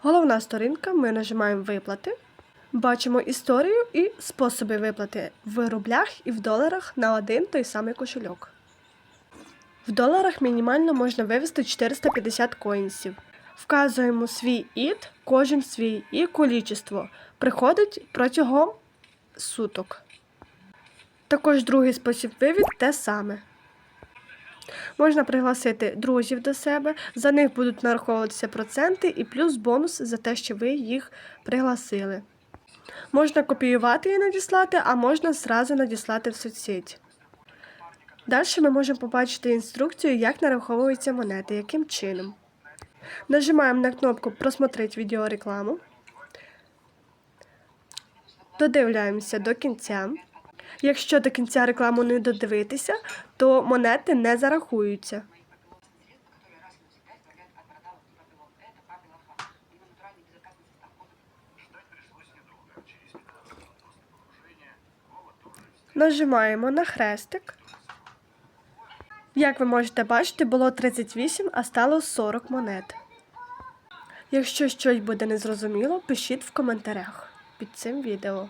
Головна сторінка. Ми нажимаємо виплати. Бачимо історію і способи виплати в рублях і в доларах на один той самий кошельок. В доларах мінімально можна вивести 450 коїнсів. Вказуємо свій ід, кожен свій і количество. Приходить протягом суток. Також другий спосіб вивід те саме. Можна пригласити друзів до себе, за них будуть нараховуватися проценти і плюс бонус за те, що ви їх пригласили. Можна копіювати і надіслати, а можна зразу надіслати в соцсеть. Далі ми можемо побачити інструкцію, як нараховуються монети, яким чином. Нажимаємо на кнопку Просмотреть відеорекламу. Додивляємося до кінця. Якщо до кінця рекламу не додивитися, то монети не зарахуються. Нажимаємо на хрестик. Як ви можете бачити, було 38, а стало 40 монет. Якщо щось буде незрозуміло, пишіть в коментарях під цим відео.